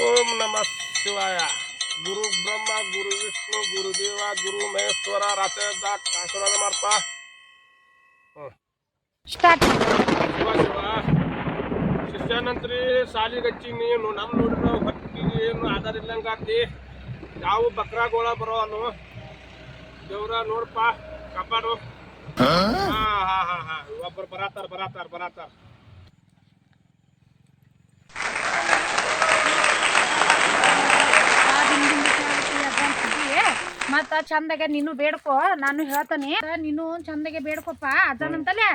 ಓಂ ನಮಃ ಶಿವಾಯ ಗುರು ಬ್ರಹ್ಮ ಗುರು ವಿಷ್ಣು ಗುರುದೇವ ಗುರು ಮಹೇಶ್ವರ ರಾಚದ ಆಶೀರ್ವಾದ ಮಾಡ್ಪ ಸ್ಟಾರ್ಟ್ ಶಿವ ಶಿವ ಶಿಷ್ಯಾನಂತ್ರಿ ಸಾಲಿಗಚ್ಚಿ ನೀನು ನಮ್ಮ ನೋಡಿದ್ರೆ ಹೊಟ್ಟಿಗೆ ಏನು ಆಧಾರ ಇಲ್ಲಂಗ ಆತಿ ಯಾವ ಬಕ್ರಾಗೋಳ ಬರೋವನು ದೇವ್ರ ನೋಡಪ್ಪ ಕಾಪಾಡು ಹಾ ಹಾ ಹಾ ಹಾ ಒಬ್ಬರು ಬರಾತಾರ ಬರಾತಾರ ಬರಾತಾರ ಮತ್ತ ಚಂದಾಗ ನೀನು ಬೇಡ್ಕೋ ನಾನು ಹೇಳ್ತಾನೆ. ನೀನು ಚಂದಗೆ ಬೇಡ್ಕೊಪ್ಪ ಅದನ್ನಂತಲೇ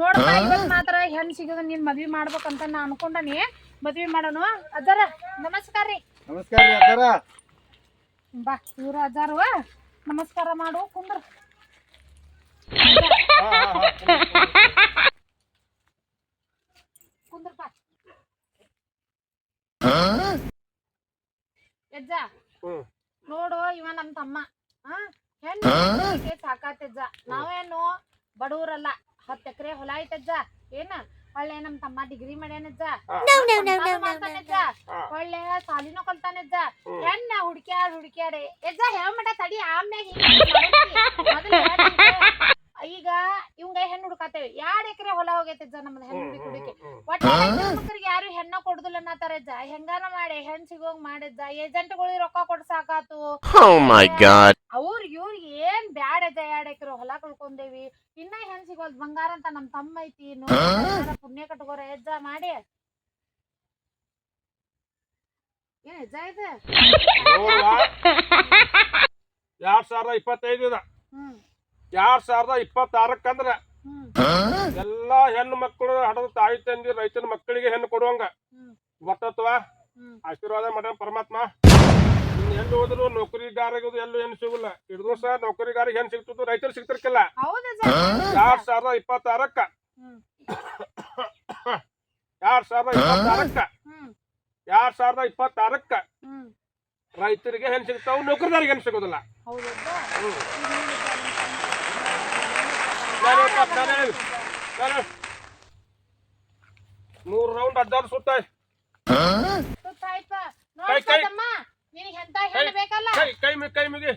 ನೋಡಪ್ಪ ಮಾತ್ರ ಹೆಣ್ ಸಿಗದ ನೀನ್ ಮದ್ವಿ ಮಾಡ್ಬೇಕಂತ ನಾ ಅನ್ಕೊಂಡನಿ. ಮದ್ವಿ ಮಾಡೋನು. ಅದರ ನಮಸ್ಕಾರ ರೀ. ನಮಸ್ಕಾರ ಬಾ ಇವ್ರ ಅದಾರು ನಮಸ್ಕಾರ ಮಾಡು ಕುಂದ್ರ. ಕುಂದ್ರಪ್ಪ ಯಜ್ಜ ನೋಡು ಇವ ನಮ್ ತಮ್ಮ. ಹೆಣ್ಣು ಸಾಕಾತಜ್ಜ ನಾವೇನು ಬಡವರಲ್ಲ ಹತ್ತು ಎಕರೆ ಹೊಲ ಐತಜ್ಜ ಏನ? ಒಳ್ಳೆ ನಮ್ ತಮ್ಮ ಡಿಗ್ರಿ ಮಾಡ್ಯಾನಜ್ಜ. ಒಳ್ಳೆ ಸಾಲಿನೂ ಕಲ್ತಾನಜ್ಜ. ಹೆಣ್ಣ ಹುಡ್ಕ್ಯಾಡ್ ಹುಡ್ಕ್ಯಾಡೆ ಎಜ್ಜ ಹೇಳ್ಮಟ ತಡಿ. ಆಮ್ಯಾಗ. ಈಗ ಇವಂಗ ಹೆಣ್ಣು ಹುಡ್ಕಾತೇವಿ. ಎರಡ್ ಎಕರೆ ಹೊಲ ಹೋಗೈತಜ್ಜ ನಮ್ದು ಹೆಣ್ಣು ಹುಡುಕಿ ಹುಡುಕಿ ಒಟ್ಟ ಯಾರು ಹೆಣ್ಣ ಅನ್ನತಾರಜ್ಜ ಹೆಂಗಾನ ಮಾಡಿ? ಹೆಣ್ ಸಿಗೋಂಗ್ ಮಾಡಿದ್ದ? ಏಜೆಂಟ್ಗಳಿಗೆ ರೊಕ್ಕ ಕೊಡ್ ಸಾಕಾತು. Oh. ಅವ್ರ ಇವ್ರ ಏನ್ ಬ್ಯಾಡ ಎಕರೆ ಹೊಲ ಕಳ್ಕೊಂಡೇವಿ. ಇನ್ನ ಹೆಣ್ ಸಿಗೋದ್ ಬಂಗಾರ ಅಂತ ನಮ್ ತಮ್ಮ ಐತಿ. ಪುಣ್ಯ ಕಟ್ಕೋರ ಎಜ್ಜ ಮಾಡಿ. ಏನ್ ಹೆಜ್ಜ ಇದೆ? ಎರಡ್ ಸಾವಿರದ ಇಪ್ಪತ್ತೈದು ಹ್ಮ್. ಎರಡ್ ಸಾವಿರದ ಇಪ್ಪತ್ತಾರಕ್ಕಂದ್ರ ಎಲ್ಲಾ ಹೆಣ್ಣು ಮಕ್ಕಳು ಹಡದ ತಾಯಿ ತಂದಿ ರೈತನ ಮಕ್ಕಳಿಗೆ ಹೆಣ್ಣು ಕೊಡುವಂಗ. ಹ್ಮ್. ಆಶೀರ್ವಾದ ಮಾಡ ಪರಮಾತ್ಮ. ಎಲ್ಲಿ ಹೋದ್ರು ನೌಕರಿಗಾರಿಗೆ ಎಲ್ಲೂ ಏನು ಸಿಗುಲ್ಲ. ಹಿಡಿದು ಸಹ ನೌಕರಿಗಾರಿಗೆ ಏನ್ ಸಿಗ್ತದ ರೈತರು ಸಿಗ್ತಿರ್ಕಿಲ್ಲ. ಎರಡ್ ಸಾವಿರದ ಇಪ್ಪತ್ತಾರಕ್ಕ. ಹ್ಮ್. ಎರಡ್ ಸಾವಿರದ ಇಪ್ಪತ್ತಾರಕ್ಕ. ಹ್ಮ್. ಎರಡ್ ಸಾವಿರದ ಇಪ್ಪತ್ತಾರಕ್ಕ. ಹ್ಮ್. ರೈತರಿಗೆ ಏನ್ ಸಿಗ್ತಾವ ನೌಕರಿದಾರಿಗೆ ಏನ್ ಸಿಗೋದಿಲ್ಲ. ಮೂರ್ ರೌಂಡ್ ಅಡ್ಡಾಡ್ ಸುತ್ತ ಸುತ್ತಾಯ್ತ ಕೈ, ಕೈ. ನೋಡ್ಸಮ್ಮ ನಿನಗೆ ಎಂತ ಹೆಣ್ಣು ಬೇಕಲ್ಲ ಕೈ ಕೈ ಮುಗಿ ಕೈ ಮಿಗಿ.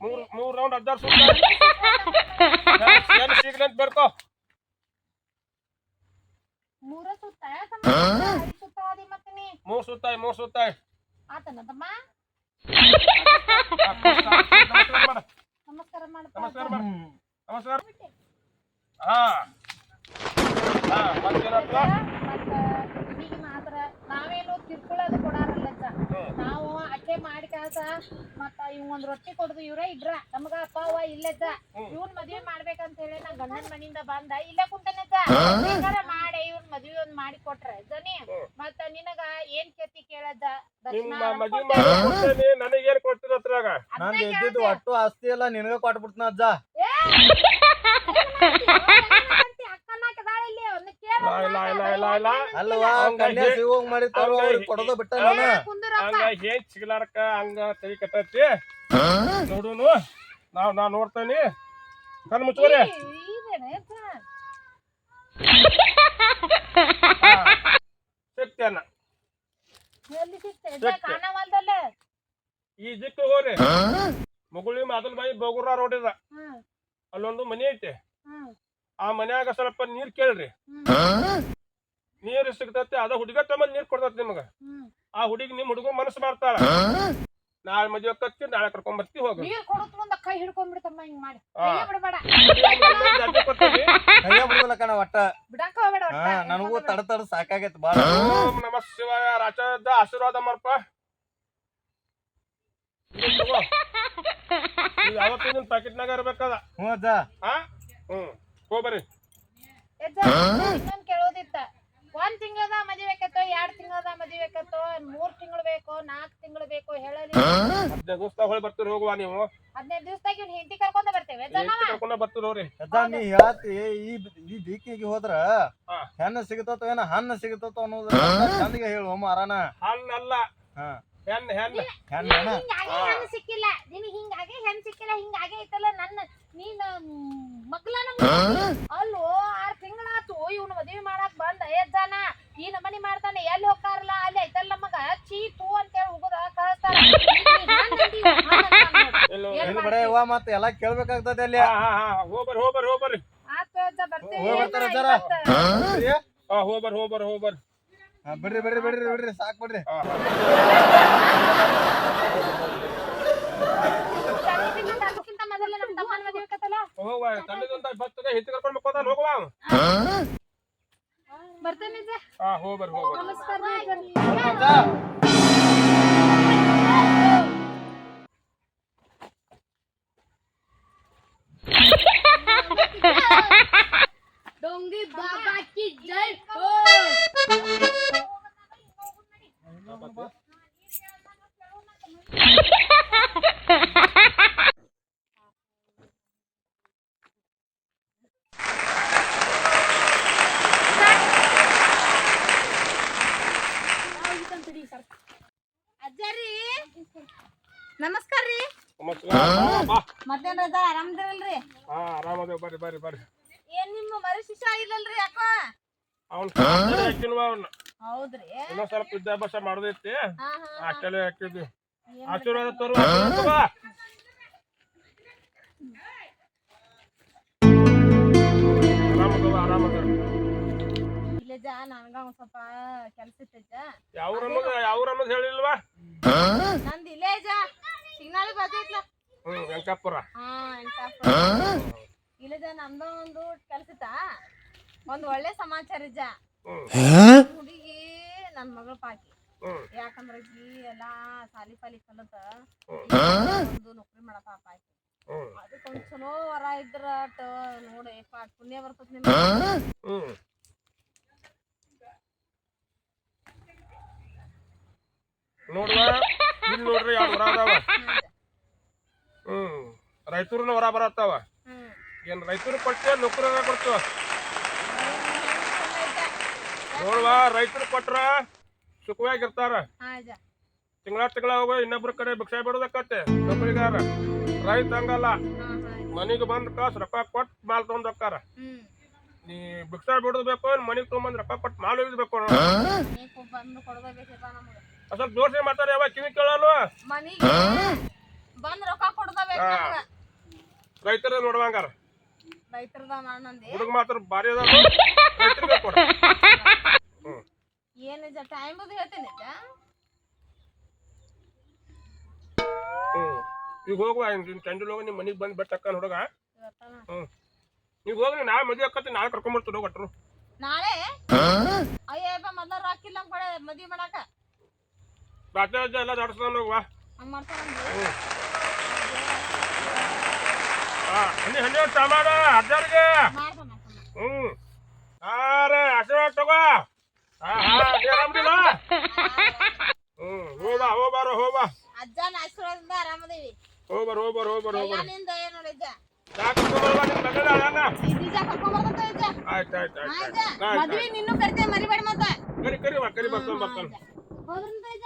ಮೂರ್ ಮೂರ್ ರೌಂಡ್ ಅಡ್ಡಾಡ್ ಸುತ್ತ. ಹೆಣ್ಣು ಸಿಗ್ಲಿ ಅಂತ ಬೇಡ್ಕೋ ಮೂರ ಸುತ್ತ ಐದ್ ಸುತ್ತ ಹೋದಿ ಮತ್ತೆ ನೀ? ಮೂರ್ ಸುತ್ತಾಯ್ ಮೂರ್ ಸುತ್ತಾಯ್ ಆತನ ತಮ್ಮ ನಮಸ್ಕಾರ ಮಾಡು. ನಮಸ್ಕಾರ ನಮಸ್ಕಾರ ಮಾಡು. ನಮಸ್ಕಾರ. ಹಾ. ಹಾ ಮತ್ತೇನಪ್ಪ ನಾವೇನು ತಿರ್ಕೊಳ್ಳೋದು ಕೊಡಾರಲ್ಲ ನಾವು ಅಟ್ಟೆ ಮಾಡಿ ಕೆಲಸ ಮತ್ತ ಇವ್ ಒಂದ್ ರೊಟ್ಟಿ ಕೊಡುದು ಇವ್ರ ಇದ್ರ. ನಮಗ ಅಪ್ಪ ಅವ್ವ ಇಲ್ಲಜ್ಜ ಇವ್ನ್ ಮದ್ವೆ ಮಾಡ್ಬೇಕಂತ ಹೇಳಿ ನಾ ಗಂಡನ ಮನಿಯಿಂದ ಬಂದ. ಇಲ್ಲ ಕುಂತನಜ್ಜ ಮಾಡಿ ಇವ್ನ್ ಮದ್ವಿ ಒಂದ್ ಮಾಡಿ ಕೊಟ್ರ ಜನಿ ಮತ್ತ ನಿನಗ ಏನ್ ಕೇತಿ ಕೇಳಜ್ಜ ಕೊಡ್ತೇನೆ. ನನಗೇನ್ ಕೊಡ್ತೀರ ಅದ್ರಾಗ? ನಂದು ಇದ್ದಿದ್ದು ಒಟ್ಟು ಆಸ್ತಿ ಎಲ್ಲ ನಿನಗ ಕೊಟ್ಬಿಡ್ತೀನಿ ಅಜ್ಜ ಇಲ್ಲ ಇಲ್ಲ ಇಲ್ಲ ಇಲ್ಲ ಇಲ್ಲ ಅಲ್ವಾ? ಹಂಗ ಕನ್ಯಾ ಹೇ- ಸಿಗೋಂಗ್ ಮಾಡಿರ್ತಾರೋ ಹಂಗ ಅವ್ರಿಗೆ ಹೇ- ಕೊಡೋದು ಬಿಟ್ಟ ನಾನು ಹಂಗ ಏನ್ ಸಿಗ್ಲಾರಕ್ಕ ಹಂಗ ತಲೆ ಕಟ್ಟೈತಿ ನೋಡುನು ನಾವ್ ನಾ ನೋಡ್ತೇನಿ. ಕಣ್ ಮುಚ್ಚೋರಿ ಸಿಗ್ತೇನ. ಈ ದಿಕ್ಕ ಹೋರಿ ಮುಗುಳಿ ಮಾದಲ್ ಬಾಯಿ ಬೋಗುರ ರೋಡ್ ಇದ. ಅಲ್ಲೊಂದು ಮನೆ ಐತಿ. ಆ ಮನ್ಯಾಗ ಸ್ವಲ್ಪ ನೀರ್ ಕೇಳ್ರಿ. ನೀರ್ ಸಿಗ್ತೈತಿ ಅದ ಹುಡುಗ ತಮ್ಮ ನೀರ್ ಕೊಡ್ತೈತಿ ನಿಮಗ. ಆ ಹುಡುಗಿ ನಿಮ್ ಹುಡುಗ ಮನಸ್ಸು ಮಾಡ್ತಾಳ. ನಾಳೆ ಮದ್ವೆ ಕತ್ತಿ ನಾಳೆ ಕರ್ಕೊಂಡ್ ಬರ್ತಿ ಹೋಗ್ರಿ ನೀರ್ ಮುಂದ ಕೈ ಹಿಡ್ಕೊಂಡ್ಬಿಡ್ತಮ್ಮ ಹಿಂಗ್ ಮಾಡಿ. ಕೈಯ ಬಿಡಬೇಡ. ಕೈಯ ಕಣ ಒಟ್ಟ. ಬಿಡಾಕ ಹೋಗ್ಬೇಡ ಒಟ್ಟ. ಹಾ ನನಗೂ ತಡ ತಡ ಸಾಕಾಗೈತೆ ಬಾಳ. ಓಂ ನಮಃ ಶಿವಾಯ ರಾಜದ ಆಶೀರ್ವಾದ ಮಾರಪ್ಪ ಯಾವತ್ತಿನ ಪ್ಯಾಕೆಟ್ ನಾಗ ಇರ್ಬೇಕಾದ? ನಿನ್ ಪ್ಯಾಕೆಟ್ನಾಗ ಇರ್ಬೇಕದ ಹ್ಞೂ ಅಜ್ಜ. ಹಾ? ಹ್ಮ್. ಹೋಗ್ಬರ್ರಿ ಇನ್ನೊಂದ್ ಕೇಳೋದಿತ್ತ. ಒಂದ್ ತಿಂಗಳದ ಮದಿ ಬೇಕತ್ತೋ ಎರಡ್ ತಿಂಗಳದ ಮದ್ವೆ ಬೇಕತ್ತೋ ಮೂರ್ ತಿಂಗಳು ಬೇಕೋ ನಾಲ್ಕ್ ತಿಂಗಳು ಬೇಕೋ ಹೇಳಲಿ ಹದಿನೈದು ದಿವಸ ಹೊಳಿ ಬರ್ತೀರಿ ಹೋಗುವ ನೀವು. ಹದಿನೈದು ದಿವಸದಾಗ ಇವ್ನ ಹೆಂಡತಿ ಕರ್ಕೊಂಡ ಬರ್ತೇವೆ ಎಜ್ಜ ನಾವ? ಕರ್ಕೊಂಡ ಬರ್ತೀರಿ ಹೋಗ್ರಿ ಅಜ್ಜ ನೀ ಈ ಈ ದಿಕ್ಕಿಗೆ ಹೋದ್ರ ಹೆಣ್ಣ ಹೆಣ್ಣು ಸಿಗತೋ ಏನ ಹಣ್ಣು ಸಿಗತ್ತೋ ಅನ್ನೋದು ಚಂದಿಗೆ ಹೇಳು ಮಾರಾನ ಹಣ್ಣಲ್ಲ. ಹಾ. ಹೆಣ್ ಹೆಣ್ ಹೆಣ್ ಹೆಣ್ ಹಿಂಗಾಗೆ ಸಿಕ್ಕಿಲ್ಲ ನಿನ್ ಹಿಂಗಾಗೆ ಹೆಣ್ ಸಿಕ್ಕಿಲ್ಲ ಹಿಂಗಾಗೆ ಐತಲ್ಲ ನನ್ನ ನೀನ್ ಮಗ್ಲನ ಅಲ್ಲೋ ಆರ್ ತಿಂಗಳಾತು ಇವ್ನ ಮದ್ವಿ ಮಾಡಕ್ ಬಂದ ಐದ್ ಜನ ಈ ನಮನಿ ಮಾಡ್ತಾನೆ ಎಲ್ಲಿ ಹೋಗ್ತಾರಲ್ಲ ಅಲ್ಲಿ ಐತಲ್ಲ ನಮಗ ಚೀ ತೂ ಅಂತೇಳಿ ಹುಗುದ ಕಳಿಸ್ತಾರ ಬರೇ ಹೂವ ಮತ್ತೆ ಎಲ್ಲ ಕೇಳ್ಬೇಕಾಗ್ತದೆ ಅಲ್ಲಿ ಹೋಗ್ಬರ್ ಹೋಗ್ಬರ್ ಹೋಗ್ಬರ್ ಆತ ಬರ್ತಾರೆ ಹೋಗ್ಬರ್ ಹೋಗ್ಬರ್ ಹೋಗ್ಬರ್ ಬಿಡ್ರಿ ಬಿಡ್ರಿ ಬಿಡ್ರಿ ಬಿಡ್ರಿ ಸಾಕ್ ಬಿಡ್ರಿ ಹಾ ಹಾ ಅದಕ್ಕಿಂತ ಅದಕ್ಕಿಂತ ಬರ್ರಿ ಬರ್ರಿ. ಏನ್ ನಿಮ್ಮ ಮರಿ ಶಿಷ್ಯ ಇಲ್ಲಲ್ರಿ ಯಾಕೋ ಅವ್ನ ಹಾಕಿಲ್ವ ಅವ್ನ? ಹೌದ್ರಿ. ಇನ್ನೊಂದ್ ಸ್ವಲ್ಪ ವಿದ್ಯಾಭ್ಯಾಸ ಮಾಡೋದೈತಿ. ಅಷ್ಟೆಲ್ಲ ಹಾಕಿದ್ವಿ. ಆಶೀರ್ವಾದ ತೋರು ಹೇಳಿಲ್ವಾ? ನಂದ್ ಇಲ್ಲೇ ಜಾ. ಸಿಗ್ನಾಳಿ ಹ್ಮ್ ವೆಂಕಪ್ಪುರ ಹಾ ಎಂಟಪ್ಪ ಇಲ್ಲೇ ಜಾ ನಮ್ದ ಒಂದು ಕೆಲ್ಸ ಒಂದು ಒಳ್ಳೆ ಸಮಾಚಾರ ಇಜ್ಜ ಹುಡುಗಿ ನನ್ ಮಗಳ ಪಾಕಿ ಯಾಕಂದ್ರೆ ಈಕಿ ಎಲ್ಲಾ ಸಾಲಿ ಪಾಲಿ ಕಲತ ಒಂದು ನೌಕರಿ ಮಾಡಪ್ಪ ಪಾಕಿ ಹ್ಮ್ ಅದಕ್ಕೆ ಒಂದ್ ಚಲೋ ವರ ಇದ್ರ ನೋಡಿ ಪುಣ್ಯ ಬರ್ತದ ನಿಮ್ಗೆ. ನೋಡುವ ಇಲ್ಲಿ ನೋಡ್ರಿ ಯಾವ ಹೊರ ಅದಾವ. ಹ್ಮ್. ರೈತರನ್ನ ಹೊರ ಬರತ್ತಾವ. ಏನ್ ರೈತರು ಕೊಟ್ಟೆ ನೌಕರ ಕೊಡ್ತೀವ ನೋಡುವ ರೈತರು ಕೊಟ್ರ ಸುಖವಾಗಿರ್ತಾರ. ತಿಂಗಳ ತಿಂಗಳ ಹೋಗೋ ಇನ್ನೊಬ್ರ ಕಡೆ ಭಿಕ್ಷೆ ಬಿಡೋದಕ್ಕತ್ತೆ ನೌಕರಿಗಾರ. ರೈತ ಹಂಗಲ್ಲ. ಮನೆಗೆ ಬಂದ ಕಾಸು ರೊಕ್ಕ ಕೊಟ್ಟು ಮಾಲ್ ತಗೊಂಡ್ ಹೋಗ್ತಾರ. ನೀ ಭಿಕ್ಷೆ ಬಿಡೋದು ಬೇಕು ಮನಿಗೆ ತಗೊಂಬಂದ್ ರೊಕ್ಕ ಕೊಟ್ಟು ಮಾಲ್ ದೋಸೆ ಕೊಡೋದೇಬೇಕಪ್ಪ ಸ್ವಲ್ಪ ಜೋರ್ಸಿ ಮಾತಾಡಿ ಯಾವ ಕಿವಿ ಕೇಳಲ್ವ? ರೈತರ ನೋಡುವಂಗಾರ ರೈತರದ ಹುಡುಗ ಮಾತ್ರ ಭಾರಿ ಅದ ರೈತರಿಗೆ ಕೊಡ. ಹ್ಮ್. ಏನ್ ಟೈಮ್ ಅದು ಹೇಳ್ತೀನಿ ಈಗ ಹೋಗುವ ಚಂಡಲ್ ಹೋಗಿ ನಿಮ್ಮ ಮನಿಗೆ ಬಂದು ಬೆಟ್ಟ ಅಕ್ಕ ಹುಡುಗ. ಹ್ಮ್. ನೀವು ಹೋಗಿ ನಾಳೆ ಮದುವೆ ಅಕ್ಕತ್ತಿ ನಾಳೆ ಕರ್ಕೊಂಬರ್ತೀನಿ ಹೋಗಟ್ರು ನಾಳೆ? ಅಯ್ಯಪ್ಪ ಮೊದಲ ರೊಕ್ಕ ಇಲ್ಲ ಕೊಡೆ ಮದ್ವಿ ಮಾಡಾಕ. ಅಜ್ಜ ಎಲ್ಲ ದಾಡಿಸ್ತಾನ ಹೋಗುವ ಹಂಗ ಮಾಡ್ತಾನ ಹ್ಮ್ ಹಾ ಹನ್ನಿ ಹನ್ನಿ ಚಾ ಮಾಡ ಅಜ್ಜಾರಿಗೆ ಮಾಡ್ತಾನ ಮಾಡ್ತಾನ ಹ್ಮ್ ಅರೆ ಆಶೀರ್ವಾದ ತಗೋ ಹಾ ಹಾ ನೀ ಆರಾಮದಿಲ್ಲ ಹ್ಮ್ ಹೋಗ್ಬಾ ಹೋಗ್ಬಾರ ಹೋಗ್ಬಾ ಅಜ್ಜನ ಆಶೀರ್ವಾದದಿಂದ ಆರಾಮದೇವಿ ಹೋಗ್ಬಾರ ಹೋಗ್ಬಾರ ಹೋಗ್ಬಾರ ಎಲ್ಲ ಹೋಗ್ಬಾರ ನಿಂದ ಏನ್ ನೋಡಿ ಅಜ್ಜ ಯಾಕೆ ಕರ್ಕೊಂಬರ್ಬಾ ನಿಮ್ ಗಂಡನ ಅಣ್ಣ ಈ ಬೀಜ ಕರ್ಕೊಂಡ್ ಬರ್ತಂತ ಅಜ್ಜ ಆಯ್ತು ಆಯ್ತು ಹಾ ಆಯ್ತು ಅಜ್ಜ ಆಯ್ತು ಮದ್ವಿ ನಿನ್ನೂ ಕರಿತೇವೆ ಮರಿಬೇಡ ಮತ್ತ ಕರಿ ಕರಿ ಬಾ ಕರಿ ಬರ್ತಾನೆ ಬರ್ತಾನೆ ಹೋದ್ರಂತ ಅಜ್ಜ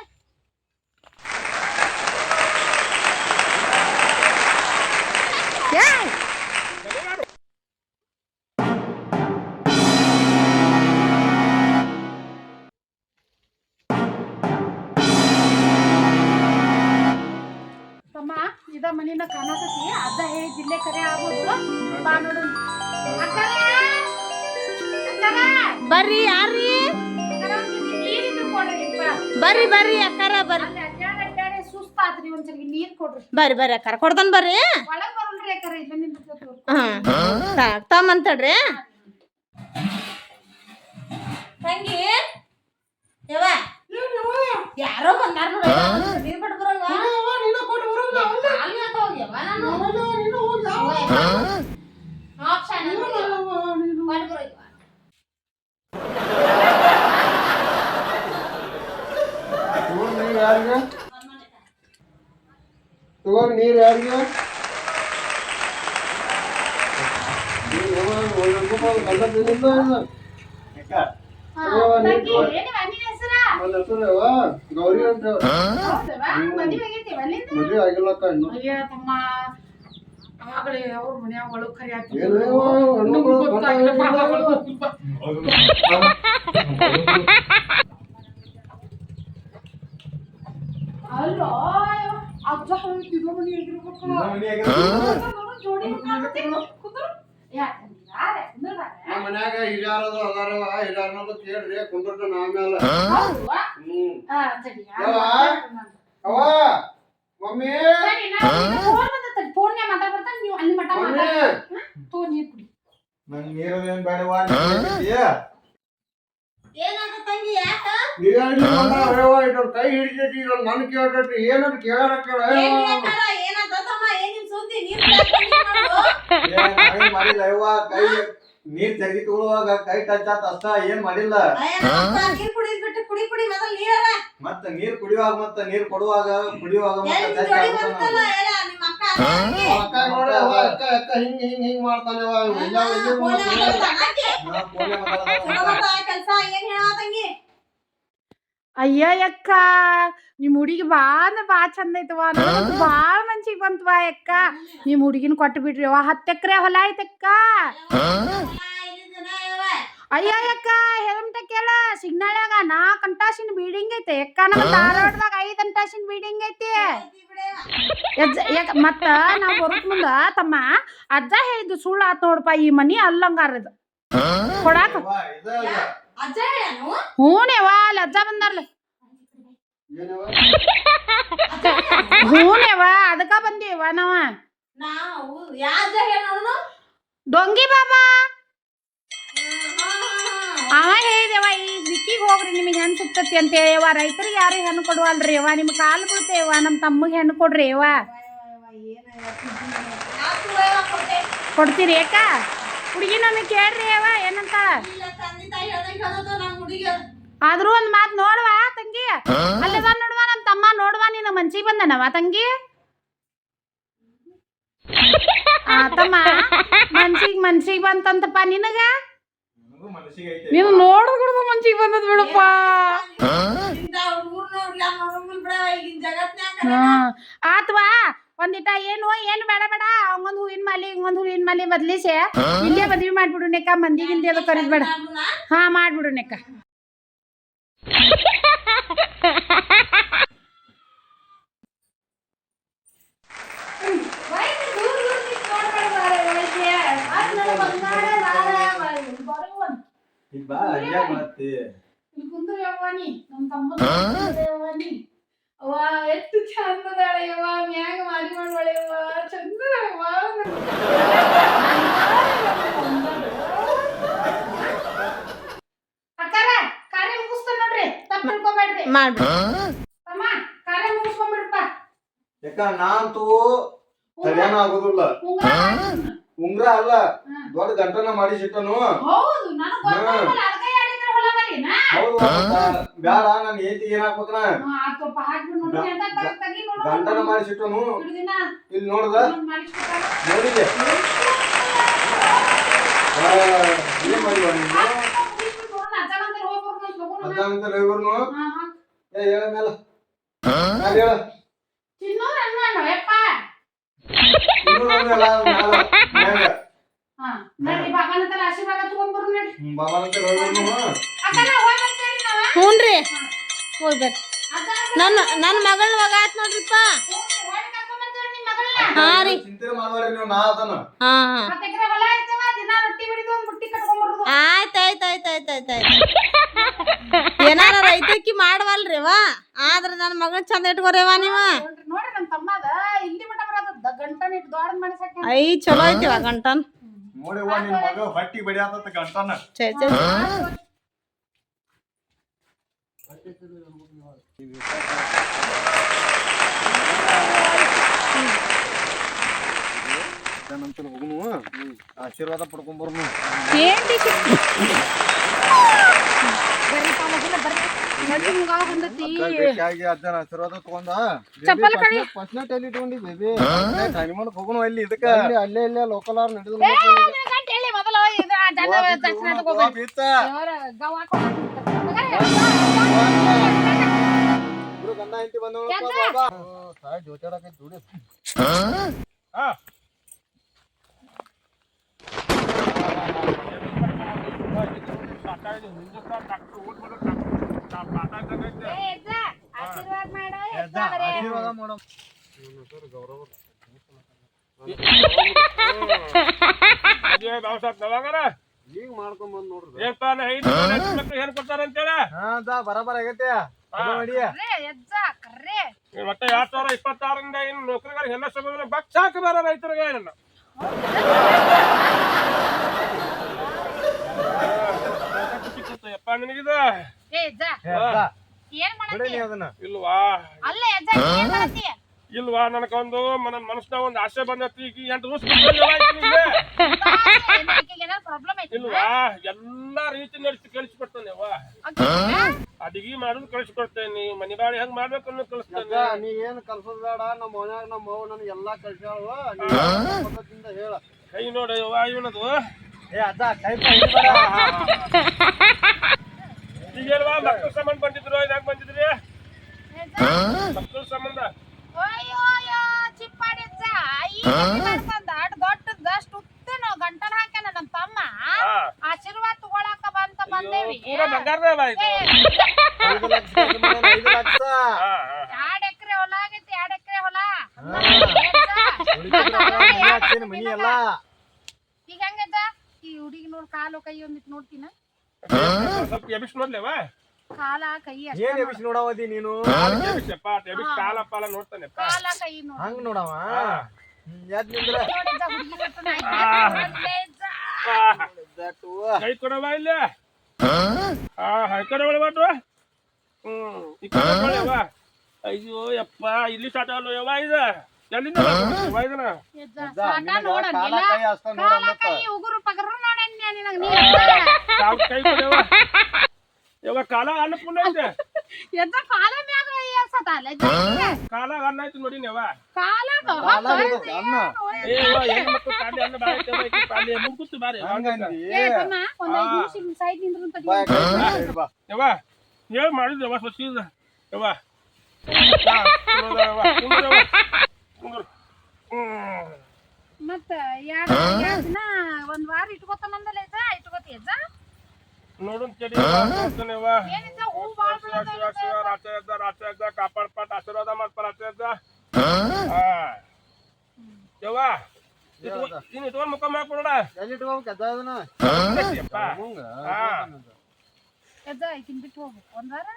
ತಮ್ಮ ಇದ ಮನಿನ ಕಾಣತತಿ ಅಜ್ಜ ಹೇಳಿದ ಜಿಲ್ಲೆ ಕರೆ ಆಗೋದು ಬಾ ನೋಡು. ಬರ್ರಿ ಯಾರ್ರಿ? ಬರ್ರಿ ಬರ್ರಿ ಅಕ್ಕಾರ ಬರ್ರಿ. ಸುಸ್ತಾದ್ರಿ ಒಂದ್ಸರಿ ನೀರ್ ಕೊಡ್ರಿ. ಬರ್ರಿ ಬರ್ರಿ ಅಕ್ಕಾರ. ಕೊಡ್ತಾನ ಬರ್ರಿ. ಹಾ. ತಮ್ಮಂತಡ್ರಿ ತಂಗಿ. ಯವ್ವ. ಯಾರೋ ಬಂದಾರ ನೀರ್ ಕೊಟ್ಟು ಬರಲ್ವಾ ಅಲ್ಲಿ ಹೋಗ್ಯವ್ವ ನಾನು? ಆಪ್ಷನ್ ನೀನು. ನೀರ್ ಯಾರಿಗೆ? ನೀರ್ ಯಾರಿಗೆ? ಗೌರಿ ಅಂತ? ಮದ್ವೆ ಆಗಿಲ್ಲಕ್ಕ ಇನ್ನು. ಅಲ್ಲೋ ಅಜ್ಜ ಹೇಳ್ತಿದ್ರು ಮನೆ ಆಗಿರ್ಬೇಕು ಜೋಡಿ ಮಾತಾಡ್ತಿ ಕುಂದ್ರು ಯಾಕೆ ಯಾರೆ ಕುಂದ್ರ ನಮ್ಮ ಮನ್ಯಾಗ ಹಿರಿಯರದು ಅದಾರವ ಕೇಳ್ರಿ ಕುಂದ್ರದು ಆಮೇಲೆ ಹೌದು? ಹ್ಮ್. ಆ ಸರಿ ಯವ್ವ. ಅವ್ವ ಮಮ್ಮಿ ಸರಿ ನಾನು ಫೋನ್ ಬಂದತ್ತೆ ಫೋನ್ ಮಾತಾಡ್ಬರ್ತಾನೆ ನೀವು ಅಲ್ಲಿ ಮಟ್ಟ ಮಮ್ಮಿ ಮಾತಾಡ ತೋ ನೀರ್ ಕುಡಿ. ನಂಗ್ ನೀರದೇನ್ ಬೇಡವಾ. ತಂಗಿ ಯಾಕ? ಕೈ ಹಿಡಿತೈತಿ ಇದ್ರ ನನ್ ಕೇಳ್ರಿ ಏನಂತ ಕೇಳಾರ ಕೇಳ ಏನಾದಮ್ಮ ಏನಿನ್ ಸುದ್ದಿ ನೀರ್ ಏನ್ ನಾವೇನ್ ಮಾಡಿಲ್ಲ ಯವ್ವ ಕೈ ನೀರ್ ತೆಗಿ ತಗೊಳುವಾಗ ಕೈ ಟಚ್ ಆತ ಅಷ್ಟ ಏನ್ ಮಾಡಿಲ್ಲ. ನೀರ್ ಕುಡಿದ್ ಬಿಟ್ಟು ಕುಡಿ ಕುಡಿ ಮೊದಲ್ ನೀರ ಮತ್ತ ನೀರ್ ಕುಡಿಯುವಾಗ ಮತ್ತ ನೀರ್ ಕೊಡುವಾಗ ಕುಡಿಯುವಾಗ ಅಕ್ಕ ಅಕ್ಕ ನೋಡಿ ಅಕ್ಕ ಅಕ್ಕ ಹಿಂಗ್ ಹಿಂಗ್ ಹಿಂಗ್ ಮಾಡ್ತಾನೆ. ಕೆಲ್ಸ ಏನ್ ಅಯ್ಯ ಯಕ್ಕ ನಿಮ್ ಹುಡುಗಿ ಬಾ ಅಂದ್ರ ಬಾ ಚಂದ ಐತವ ಬಾಳ ಮನ್ಸಿಗೆ ಬಂತವ ಅಕ್ಕ ನಿಮ್ ಹುಡುಗಿನ ಕೊಟ್ಟು ಬಿಡ್ರಿ ಅವ ಹತ್ತು ಎಕರೆ ಹೊಲ ಐತಕ್ಕ. ಅಯ್ಯ ಅಕ್ಕ ಹೇಳಂಟ ಕೇಳ. ಸಿಗ್ನಲ್ಯಾಗ ನಾಲ್ಕು ಅಂಟಾಸಿನ ಬಿಲ್ಡಿಂಗ್ ಐತೆ. ಅಕ್ಕ ನಮ್ಮ ಧಾರವಾಡದಾಗ ಐದು ಅಂಟಾಸಿನ ಬಿಲ್ಡಿಂಗ್ ಐತಿ. ಎಜ್ಜ- ಯಾಕ ಮತ್ತ ನಾವ್ ಬರೋಕ್ ಮುಂದ ತಮ್ಮ ಅಜ್ಜ ಹೇಳಿದ್ದು ಸುಳ್ಳು ಆತ್ ನೋಡಪ್ಪ. ಈ ಮನಿ ಅಲ್ಲಂಗಾರದ. ಕೊಡಾಕ? ಲಜ್ಜಾ ಹೂನೇವಾ ಅಲ್ಲಿ ಅಜ್ಜ ಬಂದಾರ್ಲೆ? ಹೂನೇವಾ ಅದಕ್ಕ ಬಂದೀವ ನಾವ. ಡೊಂಗಿ ಬಾಬಾ. ಅವ ಹೇಳಿದೆವ ಈ ದಿಕ್ಕಿಗೆ ಹೋಗ್ರಿ, ನಿಮಗೆ ಹೆಣ್ಣು ಸಿಗ್ತತಿ ಅಂತ ಹೇಳಿವ ರೈತರಿಗೆ ಯಾರಿಗೆ ಹೆಣ್ಣು ಕೊಡುವಲ್ರಿ ಯವ್ವ ನಿಮ್ ಕಾಲು ಬೀಳ್ತೇವ ನಮ್ಮ ತಮ್ಮಗೆ ಹೆಣ್ಣು ಕೊಡ್ರಿ ಯವ್ವ ಕೊಡ್ತೀರಿ ಯಾಕ ಹುಡುಗಿ ನಮಗೆ ಕೇಳ್ರಿ ಅವ ಏನಂತ ತಂದೆ ತಾಯಿ ಹೇಳ್ದಂಗೆ ಹೇಳೋದು ನಮ್ಮ ಹುಡುಗಿ ಆದ್ರೂ ಒಂದ್ ಮಾತ್ ನೋಡ್ವಾ ತಂಗಿ? ಅಲ್ಲದ ನೋಡ್ವಾ ನಮ್ ತಮ್ಮ ನೋಡ್ವಾ ನೀನು ಮನ್ಸಿಗೆ ಬಂದನವ ತಂಗಿ? ಆ ತಮ್ಮ ಮನ್ಸಿಗ್ ಮನ್ಸಿಗೆ ಬಂತಂತಪ್ಪ ನಿನಗ? ನನಗೂ ಮನಸ್ಸಿಗೆ ಐತೆ. ನೀನು ನೋಡಿದ್ರು ಮನ್ಸಿಗೆ ಬಂದದ್ ಬಿಡಪ್ಪ. ಆತ್ವಾ? ಒಂದಿಟ ಏನು ಏನು ಬೇಡ ಬೇಡ ಅವಂಗೊಂದ್ ಹೂವಿನ ಮಾಲಿ ಹಿಂಗೊಂದ್ ಹೂವಿನ ಮಾಲಿ ಬದ್ಲಿಸಿ. ಇಲ್ಲೇ ಮದ್ವಿ ಮಾಡ್ಬಿಡು ನೆಕ್ಕ ಮಂದಿ ಗಿಂದಿ ಅದು ಕರೀದ್ ಬೇಡ. ಹಾ ಮಾಡ್ಬಿಡು ನೆಕ್ಕ. ಈಗ ಬಾ ಹಂಗ್ಯಾಕ್ ಮಾಡತ್ತಿ? ಅವ್ವ ಎಷ್ಟು ಚಂದದಾಳೆಯವ್ವ ಮ್ಯಾಗ ಮಾರಿ ಮಾಡ್ಬಾಳೆ ಯವ್ವ ಚಂದ ಅಕ್ಕಾರ ಕಾರ್ಯ ಮುಗಿಸ್ತಾನ ನೋಡ್ರಿ ತಪ್ಪು ತಿಳ್ಕೊಬೇಡ್ರಿ. ಮಾಡ್ಬಿಡು ಅಮ್ಮ ಕಾರ್ಯ ಮುಗಿಸ್ಕೊಂಡ್ಬಿಡ್ಪ. ಯಾಕ ನಾಂತೂ ಸರಿಯಾನ ಆಗುದಿಲ್ಲ. ಉಂಗುರ ಅಲ್ಲ ದೊಡ್ಡ ಗಂಟನ ಮಾಡಿ ಸಿಟ್ಟನು ಹೌದು ನನಗೆ ಗೊತ್ತಾಗಲ್ಲ ಅದಕ್ಕೆ ಹೇಳಿದ್ರೆ ಹೊಲ ಮರಿನಾ ಹೌದು ಮತ್ತ ಬ್ಯಾಡ ನನ್ ಏತಿ ಏನ್ ಹಾಕ್ಬೇಕನ. ಗಂಟನ ಮಾಡಿ ಸಿಟ್ಟನು ಇಷ್ಟು ದಿನ ಇಲ್ಲಿ ನೋಡ್ದ. ನೋಡಿದೆ ಏನ್ ಮಾಡಿವ. ಅದಂತ ಡ್ರೈವರ್ನು ಹಾ, ಹಾ. ಏ ಹೇಳ ಮೇಲೆ. ಹೇಳ? ಚಿನ್ನೂರ್ ಅಣ್ಣ ಯಪ್ಪ ಮ್ಯಾಲ. ಹಾ. ನಡ್ರಿ ಬಾಬಾನ ಹತ್ರ ಆಶೀರ್ವಾದ ತಗೊಂಡ್ಬರು ನಡ್ರಿ ಹ್ಮ್, ಬಾಬಾ ಅಂತ ಇವ್ರನು ಅಕ್ಕ ನಾ ಹೋಗ್ ಬರ್ತೇವ್ರಿ ನಾವ ಹ್ಞೂನ್ರಿ ಹೋಗ್ಬೇಕು. ನನ್ನ ನನ್ನ ಮಗಳ ಮಗ ಆತ್ ನೋಡ್ರಿಪ್ಪ ಹಾ ರೀ. ಚಿಂತೆ ಮಾಡ್ಬೇಡ್ರಿ ನೀವು ನಾ ಅದನ್ನ ಹಾ ಹಾ. ಆಯ್ತು ಆಯ್ತ್ ಆಯ್ತ್ ಆಯ್ತ್ ಆಯ್ತ್ ಆಯ್ತ್ ಆಯ್ತ್. ಏನಾರ ರೈತಕ್ಕಿ ಮಾಡವಲ್ರಿವ ಆದ್ರ ನನ್ನ ಮಗಳು ಚಂದ ಇಟ್ಕೋರೇವ ನೀವ? ಐ ಚಲೋ ಐತಿವ ಗಂಟನ್. ನೋಡಿವ ನಿನ್ ಮಗ ಹೊಟ್ಟಿ ಬಡಿಯಾತತ್ತ ಗಂಟನ ಚೇ ಚೇ ನಂತರ ಹೋಗುನು ಆಶೀರ್ವಾದ ಪಡ್ಕೊಂಬರ್ನು ಚಪ್ಪಲ್ ಕಡಿ. ಫಸ್ಟ್ ನೈಟ್ ಎಲ್ಲಿ ಇಟ್ಕೊಂಡಿ ಬೇಬಿ. ಹನಿಮೂನ್ ಹೋಗುನು ಅಲ್ಲಿ ಇದಕ್ಕ. ಅಲ್ಲಿ ಅಲ್ಲೇ ಇಲ್ಲೇ ಲೋಕಲ್ ಅವ್ರು ನಡೆದು ಗಂಡ ಹೆಂಡತಿ ಬಂದವ ಯಾಕ? ಸಾಯ್ ಜೋತಾಡಕೈತಿ ದುಡಿ ಹಾ. ಈಗ ಮಾಡ್ಕೊಂಡ್ ಬಂದ್ ನೋಡ್ರಿ. ಏನಪ್ಪ ನಾ ಐದು ಮಕ್ಳು ಏನ್ ಕೊಡ್ತಾರ ಅಂತೇಳಿ? ಹಾ ದಾ ಬರಬರ ಆಗೈತೆ. ಮತ್ತೆ ಎರಡ್ ಸಾವಿರ ಇಪ್ಪತ್ತಾರರಿಂದ ಇನ್ನು ನೌಕರಿಗಾರ ಎಲ್ಲ ಸಮಯ ಬಕ್ಸ್ ಹಾಕಿ ಬೇರೆ ರೈತರಿಗೆ ಏನನ್ನ ಯಪ್ಪ ನಿನಗಿದ? ಏ ಎಜ್ಜ ಏನ್ ಬಿಡಿ ಮಾಡತ್ತಿ ನೀ ಅದನ್ನ. ಇಲ್ವಾ? ಅಲ್ಲ ಎಜ್ಜ ಏನ್ ಮಾಡತ್ತಿ? ಇಲ್ವಾ ನನಗೊಂದು? ನನ್ನ ಮನಸ್ಸಿನ ಒಂದು ಆಸೆ ಬಂದೈತಿ. ಈಗ ಎಂಟು ದಿವಸ ಬಿಟ್ಟು ಏನೋ ಪ್ರಾಬ್ಲಮ್ ಐತಿ ಇಲ್ವಾ? ಎಲ್ಲಾ ರೀತಿ ನಡೆಸಿ ಕಳಿಸ್ಕೊಡ್ತೇನೆ ಅವ್ವ. ಅಡಿಗೆ ಮಾಡೋದು ಕಳಿಸ್ಕೊಡ್ತೇನೆ. ಮನೆ ಬಾಳಿ ಹೆಂಗ್ ಮಾಡ್ಬೇಕು ಅನ್ನೋ ಅಜ್ಜ ಕಳಿಸ್ತೇನೆ ನೀ ಏನ್ ಕಲ್ಸೋದ್ ಬೇಡ. ನಮ್ಮ ಮನ್ಯಾಗ ನಮ್ಮ ಅವ್ವ ನನಗೆ ಎಲ್ಲಾ ನೀ ಪದ್ಧತಿಯಿಂದ ಹೇಳ. ಕೈ ನೋಡ ಯವ್ವ ಇವನದು. ಏ ಅಜ್ಜ ಕೈ ಹೇಳ್ವಾ ಮಕ್ಕಳ ಸಂಬಂಧ ಬಂದಿದ್ರು ಇದಾಗ ಬಂದಿದ್ರಿ? ಮಕ್ಕಳ ಸಂಬಂಧ. ಆಶೀರ್ವಾದ ತಗೊಳಕ ಬಂತ ಬಂದೇವಿ. ಎರಡ್ ಎಕರೆ ಹೊಲ ಆಗೈತಿ ಎರಡ್ ಎಕರೆ ಹೊಲ. ಈಗ ಹೆಂಗಜ್ಜ ಈ ಹುಡುಗಿ ನೋಡ್ ಕಾಲು ಕೈ ಒಂದಿಟ್ ನೋಡ್ತೀನ? ಸ್ವಲ್ಪ ಎಬಿಸ್ ನೋಡ್ಲೇವ ಕಾಲ ಕೈ ಅಷ್ಟ ಏನ್ ಎಬಿಸಿ ನೋಡವದಿ ನೀನು? ಎಬಿಸಪ್ಪ ಎಬಿಸ್ ಕಾಲ ಪಾಲ ನೋಡ್ತಾನೆ ಕಾಲ ಕೈ ನೋಡ್. ಹಂಗ್ ನೋಡವ? ನಿಂದ್ರ ಹುಡುಗಿ ಕೈ ಕೊಡವ ಇಲ್ಲಿ? ಆ ಹೈ ಕಡೆ ಒಳಬಾಟು ಹ್ಮ್ ಅಯ್ಯೋ ಯಪ್ಪ ಇಲ್ಲಿ ಸ್ಟಾರ್ಟ್ ಆಗಲ್ಲ ಯವ್ವ ಇದು? ಎಲ್ಲಿಂದ ಯವ್ವ ಇದನ್ನ? ಕಾಲ ಕೈ ಹಸ್ತ ಕಾಲ ಕೈ ಉಗುರು ಪಗರು ನಿನಗ್ ನೀ ಕಾಲ್ ಕೈ ಕೊಡವ ಯವ್ವ ಕಾಲ ಅನ್ನಪೂರ್ಣ ಐತೆ. ಎದ್ದ ಕಾಲ ಮ್ಯಾಗ ಎಸತಲ್ಲ ಕಾಲ? ಅನ್ನ ಐತಿ ನೋಡಿ ಯವ್ವ ಕಾಲ ಕಾಲ ಅನ್ನ. ಏ ಯವ್ವ ಹೆಣ್ಣು ಮಕ್ಕಳು ಕಾಲಿ ಅನ್ನ ಬಾಳ ಐತೆ ಕಾಲಿ ಮುಗ್ಗುತ್ತು ಬಾರಿ ಹಂಗಂದಿ. ಏ ತಮ್ಮ ಒಂದ್ ಐದು ನಿಮಿಷ ಸೈಡ್ ನಿಂದ್ರು ಅಂತ. ಯವ್ವ ಹೇಳ್ ಮಾಡಿದ್ ಯವ್ವ ಸ್ವಚ್ಛ ಯವ್ವ. ಕುಂದ್ರು ಕುಂದ್ರು. ಹ್ಮ್. ಮತ್ತ ಎರಡ್ ಎರಡ್ ದಿನ ಒಂದ್ ವಾರ ಇಟ್ಕೋತಾನಂದಲ್ಲ ಎಜ್ಜ ಇಟ್ಕೋತಿ ಕೇಳಿ ನೋಡ್ತಾನೆ ಯವ್ವ ಏನಿದ್ದ? ಹೂ ಬಾಳ್ ರಾತ್ರಿ ಎದ್ದ ರಾತ್ರಿ ಎದ್ದ ಕಾಪಾಡ್ ಪಾಟ್ ಆಶೀರ್ವಾದ ಮಾಡ್ಪ ರಾತ್ರಿ ಎದ್ದ ಹಾ. ಯವ್ವ ನೀನು ಇಟ್ಕೊಂಡ್ ಮುಖ ಮಾಡ್ಕೊಡ ಈಕಿನ್ ಬಿಟ್ಟು ಹೋಗ್ಬೇಕು. ಒಂದ್ ವಾರ?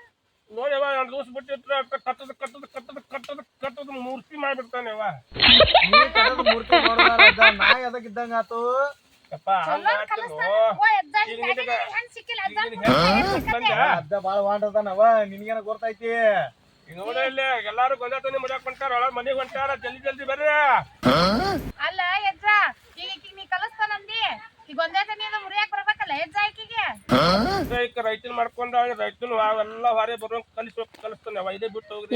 ನೋಡಿ ಯವ್ವ ಎರಡು ದಿವಸ ಬಿಟ್ಟಿಟ್ರೆ ಕಟ್ಟದ ಕಟ್ಟದ ಕಟ್ಟದ ಕಟ್ಟದ ಕಟ್ಟದ ಮೂರ್ತಿ ಮಾಡ್ಬಿಡ್ತಾನೆ ಯವ್ವ ನೀ ಮೂರ್ತಿ ನಾ ಎದಕ್ ಇದ್ದಂಗ ಆತು? ಅಜ್ಜ ಬಾಳ ವಾಂಡದಾನವ ನಿನ್ಗೇನ ಗೊತ್ತೈತಿ. ನೋಡ ಇಲ್ಲಿ ಎಲ್ಲಾರು ಗೊಂದಾತನಿ ಮುರಿಯಾಕ್ ಹೊಂಟಾರ ಒಳಗ್ ಮನೆಗ್ ಹೊಂಟಾರ ಜಲ್ದಿ ಜಲ್ದಿ ಬರ್ರಿ ಅಲ್ಲ ಎಜ್ಜ ಈಗ ಈಕಿಗ್ ನೀ ಕಲಿಸ್ತಾನಂದಿ ಈಗ ಒಂದೇ ತನಿಯದ ಮುರಿಯಾಕ್ ಬರ್ಬೇಕಲ್ಲ ಎಜ್ಜ ಈಕಿಗೆ ಈಗ ರೈತನ್ ಮಾಡ್ಕೊಂಡ ರೈತನ್ ಅವೆಲ್ಲ ಹೊರೆ ಬರೋ ಕಲಿಸ್ ಕಲಿಸ್ತಾನೆ. ಅವ ಇದೇ ಬಿಟ್ಟು ಹೋಗ್ರಿ.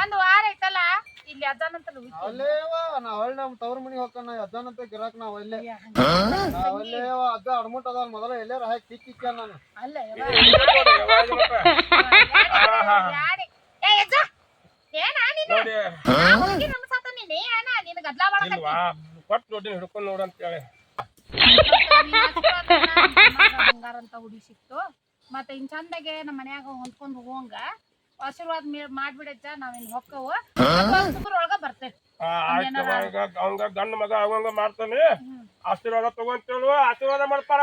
ಒಂದ್ ವಾರ ಐತಲ್ಲ ಇಲ್ಲಿ ಅಜ್ಜನಂತಲ್ಲ ಅಲ್ಲೇವ ನಾ ಹೊಳ್ಳಿ ನಮ್ ತವ್ರ ಮನಿಗ್ ಹೋಗ್ತಾನ ಅಜ್ಜನಂತ ಗಿರಾಕ್ ನಾವ್ ಅಲ್ಲೇ. ನಾವ್ ಅಲ್ಲೇವ ಅಜ್ಜ ಅಡ್ಮುಟ್ ಅದಾನ ಮೊದಲ ಎಲ್ಲೇ ಕಿಕ್ ಕಿಕ್ಕ ನಾನು? ಅಲ್ಲ ಕೊಟ್ಟು. ನೋಡಿ ಹಿಡ್ಕೊಂಡ್ ನೋಡು ಅಂತ ಹೇಳಿ ಬಂಗಾರ ಅಂತ ಹುಡಿ ಸಿಕ್ತು ಮತ್ತೆ ಇನ್ ಚಂದಾಗೆ ನಮ್ಮ ಮನ್ಯಾಗ ಹೊಂದ್ಕೊಂಡ್ ಹೋಗಂಗ. ಆಶೀರ್ವಾದ ಮೇ- ಮಾಡ್ಬಿಡಜ್ಜ ನಾವಿನ್ ಹೊಕ್ಕವು. ಒಳಗ ಬರ್ತೇವೆ. ಅವಂಗ ಗಂಡ ಮಗ ಅವಂಗ ಮಾಡ್ತಾನೆ. ಆಶೀರ್ವಾದ ತಗೊಂತೇಳು ಆಶೀರ್ವಾದ ಮಾಡ್ತಾರ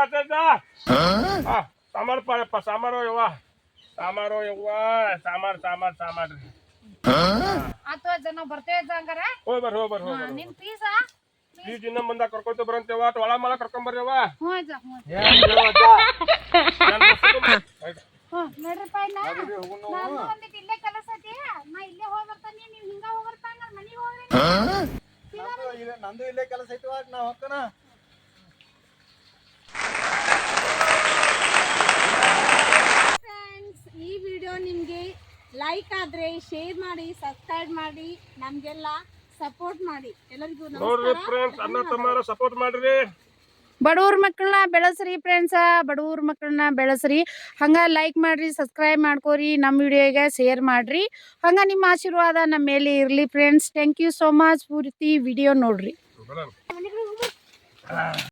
ಸಾಮಾರು ಪಾರಪ್ಪ ಸಾಮಾರು ಯವ್ವ. ಸಾಮಾರು ಯವ್ವ ಸಾಮಾರ್ ಸಾಮಾರ್ ಸಾಮಾರ್ರಿ ಅಥವಾ ಜನ ಬರ್ತೇವೆ ಹಂಗಾರ? ಹೋಗ್ಬರ್ ಬರ್ರಿ ಹೋಗ್ ಬರ್ರಿ ಹೋಗ್ ಬರ್ರಿ ನಿನ್ ಫೀಸ ಈ ದಿನ ಮುಂದ ಕರ್ಕೊಂತ ಬರಂತೇವ ಅಥವಾ ಒಳ ಮಳ ಕರ್ಕೊಂಡ್ ಬರ್ರಿ ಅವ್ವ ಹ್ಞೂ ಅಜ್ಜ ಹ್ಞೂ ಅಜ್ಜ. ಏನ್ ಬಿಡು ಅಜ್ಜ. ನಾನ್ ಬಸ್ಸಿಗೆ- ಆಯ್ತು. ಹ್ಞೂ ನೋಡ್ರಿಪ್ಪ ಇಲ್ಲ ನಾನು ಒಂದಿಟ್ಟು ಇಲ್ಲೇ ಕೆಲಸ ಐತಿ ನಾ ಇಲ್ಲೇ ಹೋಗಿ ಬರ್ತಾನೆ ನೀವು ಹಿಂಗ ಹೋಗಿ ಬರ್ತಾನ ಮನೆಗೆ ಹೋಗ್ರಿ ನಂದು ಇಲ್ಲೇ- ಕೆಲಸ ನಾ ಫ್ರೆಂಡ್ಸ್ ಈ ವಿಡಿಯೋ ನಿಮಗೆ ಲೈಕ್ ಆದರೆ ಶೇರ್ ಮಾಡಿ ಸಬ್ಸ್ಕ್ರೈಬ್ ಮಾಡಿ ನಮಗೆಲ್ಲ ಸಪೋರ್ಟ್ ಮಾಡಿ. ಎಲ್ಲರಿಗೂ ನೋಡ್ರಿ ನಮಸ್ಕಾರ ಫ್ರೆಂಡ್ಸ್ ಅಣ್ಣ ತಮ್ಮರ ಸಪೋರ್ಟ್ ಮಾಡ್ರಿ. ಬಡವ್ರ ಮಕ್ಕಳನ್ನ ಬೆಳೆಸ್ರಿ ಫ್ರೆಂಡ್ಸ ಬಡವ್ರ ಮಕ್ಕಳನ್ನ ಬೆಳೆಸ್ರಿ. ಹಂಗ ಲೈಕ್ ಮಾಡ್ರಿ ಸಬ್ಸ್ಕ್ರೈಬ್ ಮಾಡ್ಕೋರಿ ನಮ್ಮ ವಿಡಿಯೋಗೆ ಶೇರ್ ಮಾಡ್ರಿ. ಹಂಗ ನಿಮ್ಮ ಆಶೀರ್ವಾದ ನಮ್ಮ ಮೇಲೆ ಇರಲಿ friends thank you so much ಪೂರ್ತಿ ವಿಡಿಯೋ ನೋಡ್ರಿ.